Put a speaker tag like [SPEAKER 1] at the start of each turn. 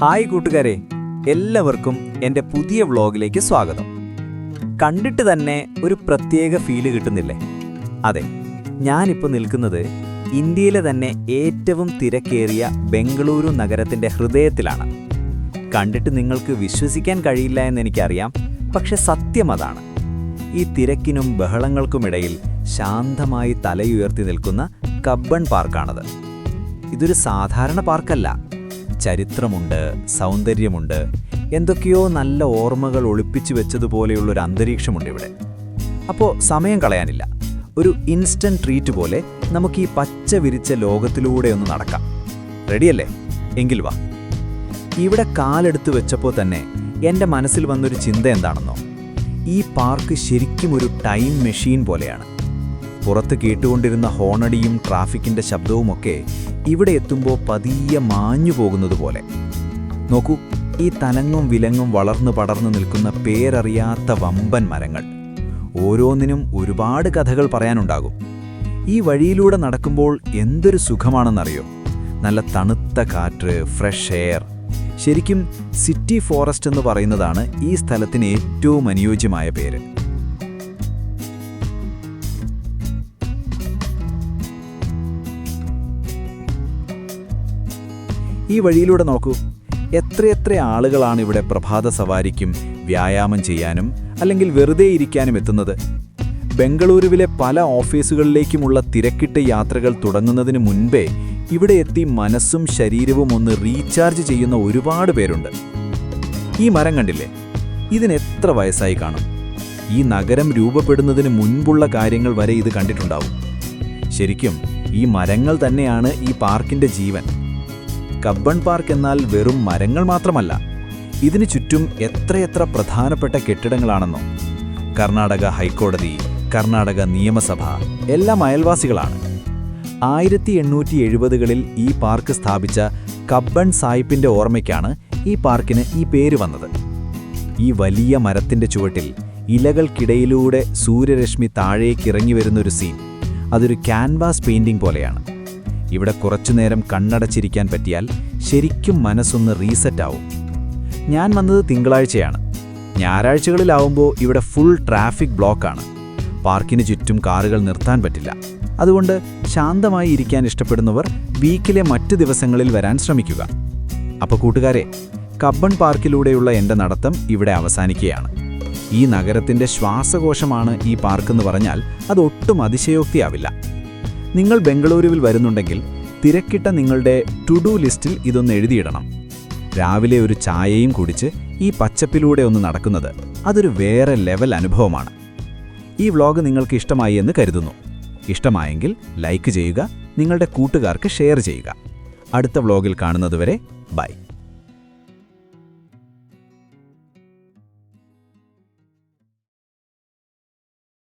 [SPEAKER 1] Hi കൂട്ടുകാരെ എല്ലാവർക്കും എന്റെ പുതിയ വ്ളോഗിലേക്ക് സ്വാഗതം. കണ്ടിട്ട് തന്നെ ഒരു പ്രത്യേക ഫീൽ കിട്ടുന്നില്ലേ? അതെ ഞാനിപ്പോൾ നിൽക്കുന്നത് ഇന്ത്യയിലെ തന്നെ ഏറ്റവും തിരക്കേറിയ ബംഗളൂരു നഗരത്തിന്റെ ഹൃദയത്തിലാണ്. കണ്ടിട്ട് നിങ്ങൾക്ക് വിശ്വസിക്കാൻ കഴിയില്ല എന്ന് എന്നെനിക്കറിയാം പക്ഷെ സത്യം അതാണ്. ഈ തിരക്കിനും ബഹളങ്ങൾക്കുമിടയിൽ ശാന്തമായി തലയുയർത്തി നിൽക്കുന്ന കബ്ബൺ പാർക്കാണത്. ഇതൊരു സാധാരണ പാർക്കല്ല ചരിത്രമുണ്ട് സൗന്ദര്യമുണ്ട്. എന്തൊക്കെയോ നല്ല ഓർമ്മകൾ ഒളിപ്പിച്ചു വെച്ചതുപോലെയുള്ളൊരു അന്തരീക്ഷമുണ്ട് ഇവിടെ. അപ്പോൾ സമയം കളയാനില്ല. ഒരു ഇൻസ്റ്റന്റ് ട്രീറ്റ് പോലെ നമുക്ക് ഈ പച്ച വിരിച്ച ലോകത്തിലൂടെ ഒന്ന് നടക്കാം. റെഡിയല്ലേ? എങ്കിൽ വാ. ഇവിടെ കാലെടുത്ത് വെച്ചപ്പോൾ തന്നെ എന്റെ മനസ്സിൽ വന്നൊരു ചിന്ത എന്താണെന്നോ? ഈ പാർക്ക് ശരിക്കും ഒരു ടൈം മെഷീൻ പോലെയാണ്. പുറത്ത് കേട്ടുകൊണ്ടിരുന്ന ഹോണടിയും ട്രാഫിക്കിന്റെ ശബ്ദവുമൊക്കെ ഇവിടെ എത്തുമ്പോൾ പതിയെ മാഞ്ഞു പോകുന്നത് പോലെ. നോക്കൂ ഈ തലങ്ങും വിലങ്ങും വളർന്നു പടർന്നു നിൽക്കുന്ന പേരറിയാത്ത വമ്പൻ മരങ്ങൾ. ഓരോന്നിനും ഒരുപാട് കഥകൾ പറയാനുണ്ടാകും. ഈ വഴിയിലൂടെ നടക്കുമ്പോൾ എന്തൊരു സുഖമാണെന്നറിയോ? നല്ല തണുത്ത കാറ്റ് ഫ്രഷ് എയർ ശരിക്കും സിറ്റി ഫോറസ്റ്റ് എന്ന് പറയുന്നതാണ് ഈ സ്ഥലത്തിന് ഏറ്റവും അനുയോജ്യമായ പേര്. ഈ വഴിയിലൂടെ നോക്കൂ. എത്രയെത്ര ആളുകളാണ് ഇവിടെ പ്രഭാത സവാരിക്കും വ്യായാമം ചെയ്യാനും അല്ലെങ്കിൽ വെറുതെ ഇരിക്കാനും എത്തുന്നത്? ബംഗളൂരുവിലെ പല ഓഫീസുകളിലേക്കുമുള്ള തിരക്കിട്ട യാത്രകൾ തുടങ്ങുന്നതിന് മുൻപേ ഇവിടെ എത്തി മനസ്സും ശരീരവും ഒന്ന് റീചാർജ് ചെയ്യുന്ന ഒരുപാട് പേരുണ്ട്. ഈ മരം കണ്ടില്ലേ? എത്ര വയസ്സായി കാണും? ഈ നഗരം രൂപപ്പെടുന്നതിന് മുൻപുള്ള കാര്യങ്ങൾ വരെ ഇത് കണ്ടിട്ടുണ്ടാവും. ശരിക്കും ഈ മരങ്ങൾ തന്നെയാണ് ഈ പാർക്കിന്റെ ജീവൻ. കബ്ബൺ പാർക്ക് എന്നാൽ വെറും മരങ്ങൾ മാത്രമല്ല ഇതിനു ചുറ്റും എത്രയെത്ര പ്രധാനപ്പെട്ട കെട്ടിടങ്ങളാണെന്നോ. കർണാടക ഹൈക്കോടതി കർണാടക നിയമസഭ എല്ലാം അയൽവാസികളാണ്. ആയിരത്തി എണ്ണൂറ്റി എഴുപതുകളിൽ ഈ പാർക്ക് സ്ഥാപിച്ച കബ്ബൺ സായിപ്പിന്റെ ഓർമ്മയ്ക്കാണ് ഈ പാർക്കിന് ഈ പേര് വന്നത്. ഈ വലിയ മരത്തിന്റെ ചുവട്ടിൽ ഇലകൾക്കിടയിലൂടെ സൂര്യരശ്മി താഴേക്കിറങ്ങി വരുന്നൊരു സീൻ. അതൊരു ക്യാൻവാസ് പെയിന്റിംഗ് പോലെയാണ്. ഇവിടെ കുറച്ചുനേരം കണ്ണടച്ചിരിക്കാൻ പറ്റിയാൽ ശരിക്കും മനസ്സൊന്ന് റീസെറ്റ് ആവും. ഞാൻ വന്നത് തിങ്കളാഴ്ചയാണ്. ഞായറാഴ്ചകളിലാവുമ്പോൾ ഇവിടെ ഫുൾ ട്രാഫിക് ബ്ലോക്കാണ് പാർക്കിന് ചുറ്റും കാറുകൾ നിർത്താൻ പറ്റില്ല. അതുകൊണ്ട് ശാന്തമായി ഇരിക്കാൻ ഇഷ്ടപ്പെടുന്നവർ വീക്കിലെ മറ്റ് ദിവസങ്ങളിൽ വരാൻ ശ്രമിക്കുക. അപ്പോൾ കൂട്ടുകാരെ കബ്ബൺ പാർക്കിലൂടെയുള്ള എന്റെ നടത്തം ഇവിടെ അവസാനിക്കുകയാണ്. ഈ നഗരത്തിന്റെ ശ്വാസകോശമാണ് ഈ പാർക്കെന്ന് പറഞ്ഞാൽ അതൊട്ടും അതിശയോക്തിയാവില്ല. നിങ്ങൾ ബംഗളൂരുവിൽ വരുന്നുണ്ടെങ്കിൽ തിരക്കിട്ട നിങ്ങളുടെ ടു ഡു ലിസ്റ്റിൽ ഇതൊന്ന് എഴുതിയിടണം. രാവിലെ ഒരു ചായയും കുടിച്ച് ഈ പച്ചപ്പിലൂടെ ഒന്ന് നടക്കുന്നത് അതൊരു വേറെ ലെവൽ അനുഭവമാണ്. ഈ വ്ലോഗ് നിങ്ങൾക്ക് ഇഷ്ടമായി എന്ന് കരുതുന്നു. ഇഷ്ടമായെങ്കിൽ ലൈക്ക് ചെയ്യുക നിങ്ങളുടെ കൂട്ടുകാർക്ക് ഷെയർ ചെയ്യുക. അടുത്ത വ്ലോഗിൽ കാണുന്നതുവരെ ബൈ.